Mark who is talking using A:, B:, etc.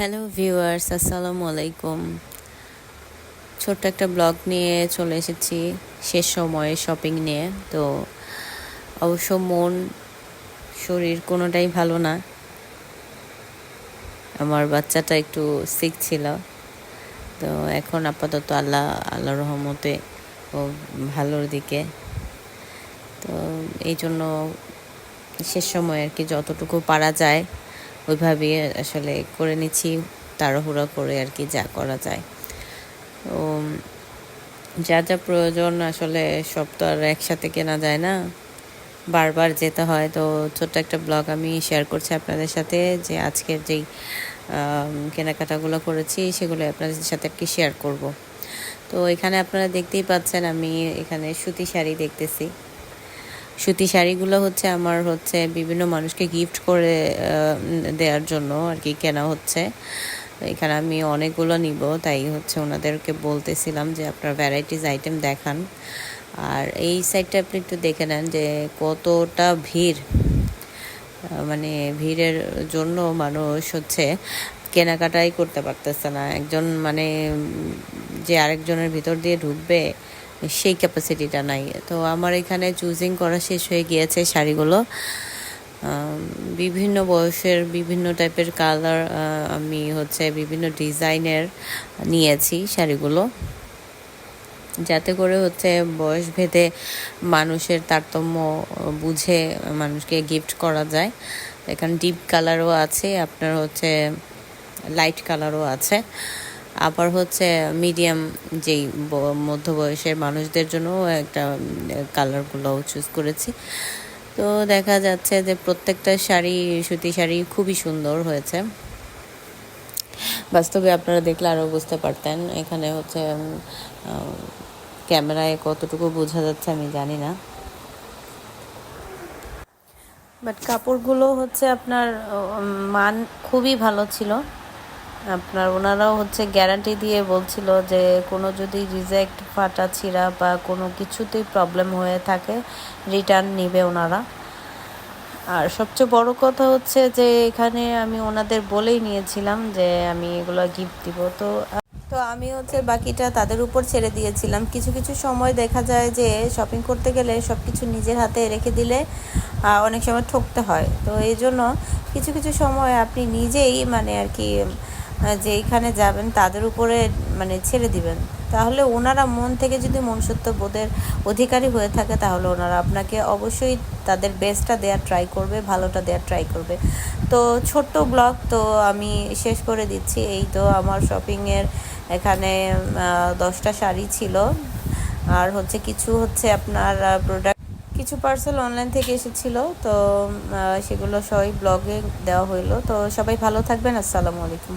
A: Hello viewers আসসালামু আলাইকুম ছোট্ট একটা ব্লগ নিয়ে চলে এসেছি, শেষ সময়ে শপিং নিয়ে। তো অবশ্য মন, শরীর কোনোটাই ভালো না। আমার বাচ্চাটা একটু সিক ছিল। তো এখন আপাতত আল্লাহ আল্লাহ রহমতে ও ভালোর দিকে। তো এই জন্য শেষ সময় আর কি যতটুকু পারা যায় ওইভাবেই আসলে করে নিচ্ছি, তাড়াহুড়া করে আর কি যা করা যায়। তো যা যা প্রয়োজন আসলে সব তো আর একসাথে কেনা যায় না। বারবার যেতে হয়। তো ছোট্ট একটা ব্লগ আমি শেয়ার করছি আপনাদের সাথে যে আজকের যেই কেনাকাটাগুলো করেছি সেগুলো আপনাদের সাথে আর কি শেয়ার করব। তো এখানে আপনারা দেখতেই পাচ্ছেন আমি এখানে সুতি শাড়ি দেখতেছি। সুতি শাড়িগুলো হচ্ছে আমার হচ্ছে বিভিন্ন মানুষকে গিফট করে দেওয়ার জন্য আর কি কেনা হচ্ছে। এখানে আমি অনেকগুলো নিব, তাই হচ্ছে ওনাদেরকে বলতেছিলাম যে আপনার ভ্যারাইটিস আইটেম দেখান। আর এই সাইডটা আপনি একটু দেখে নেন যে কতটা ভিড় মানে ভিড়ের জন্য মানুষ হচ্ছে কেনাকাটাই করতে পারতেছে না। একজন মানে যে আরেকজনের ভিতর দিয়ে ঢুকবে সেই ক্যাপাসিটিটা নাই। তো আমার এখানে চুজিং করা শেষ হয়ে গিয়েছে শাড়িগুলো। বিভিন্ন বয়সের, বিভিন্ন টাইপের কালার আমি হচ্ছে বিভিন্ন ডিজাইনের নিয়েছি শাড়িগুলো। যাতে করে হচ্ছে বয়স ভেদে মানুষের তারতম্য বুঝে মানুষকে গিফট করা যায়। এখানে ডিপ কালারও আছে, আপনার হচ্ছে লাইট কালারও আছে। আবার হচ্ছে মিডিয়াম যেই মধ্য বয়সের মানুষদের জন্য একটা কালারগুলো চুজ করেছি। তো দেখা যাচ্ছে যে প্রত্যেকটা শাড়ি, সুতি শাড়ি খুবই সুন্দর হয়েছে। বাস্তবে আপনারা দেখলে আরও বুঝতে পারতেন এখানে হচ্ছে ক্যামেরায় কতটুকু বোঝা যাচ্ছে আমি জানি না। বাট কাপড়গুলো হচ্ছে আপনার মান খুবই ভালো ছিল। আপনার ওনারাও হচ্ছে গ্যারান্টি দিয়ে বলছিল যে কোনো যদি রিজেক্ট ফাটা ছিঁড়া বা কোনো কিছুতেই প্রবলেম হয়ে থাকে রিটার্ন নিবে ওনারা। আর সবচেয়ে বড় কথা হচ্ছে যে এখানে আমি ওনাদের বলেই নিয়েছিলাম যে আমি এগুলো গিফট দিব। তো তো আমি হচ্ছে বাকিটা তাদের উপর ছেড়ে দিয়েছিলাম। কিছু কিছু সময় দেখা যায় যে শপিং করতে গেলে সব কিছু নিজের হাতে রেখে দিলে অনেক সময় ঠকতে হয়। তো এই জন্য কিছু কিছু সময় আপনি নিজেই মানে আর কি যে এইখানে যাবেন, তাদের উপরে মানে ছেড়ে দিবেন। তাহলে ওনারা মন থেকে যদি মনুষ্যত্ব বোধের অধিকারী হয়ে থাকে, তাহলে ওনারা আপনাকে অবশ্যই তাদের বেস্টটা দেওয়ার ট্রাই করবে, ভালোটা দেওয়ার ট্রাই করবে। তো ছোট্ট ব্লগ তো আমি শেষ করে দিচ্ছি। এই তো আমার শপিংয়ের এখানে দশটা শাড়ি ছিল। আর হচ্ছে কিছু হচ্ছে আপনার প্রোডাক্ট কিছু পার্সেল অনলাইন থেকে এসেছিল। তো সেগুলো সবাই ব্লগে দেওয়া হইল। তো সবাই ভালো থাকবেন। আসসালামু আলাইকুম।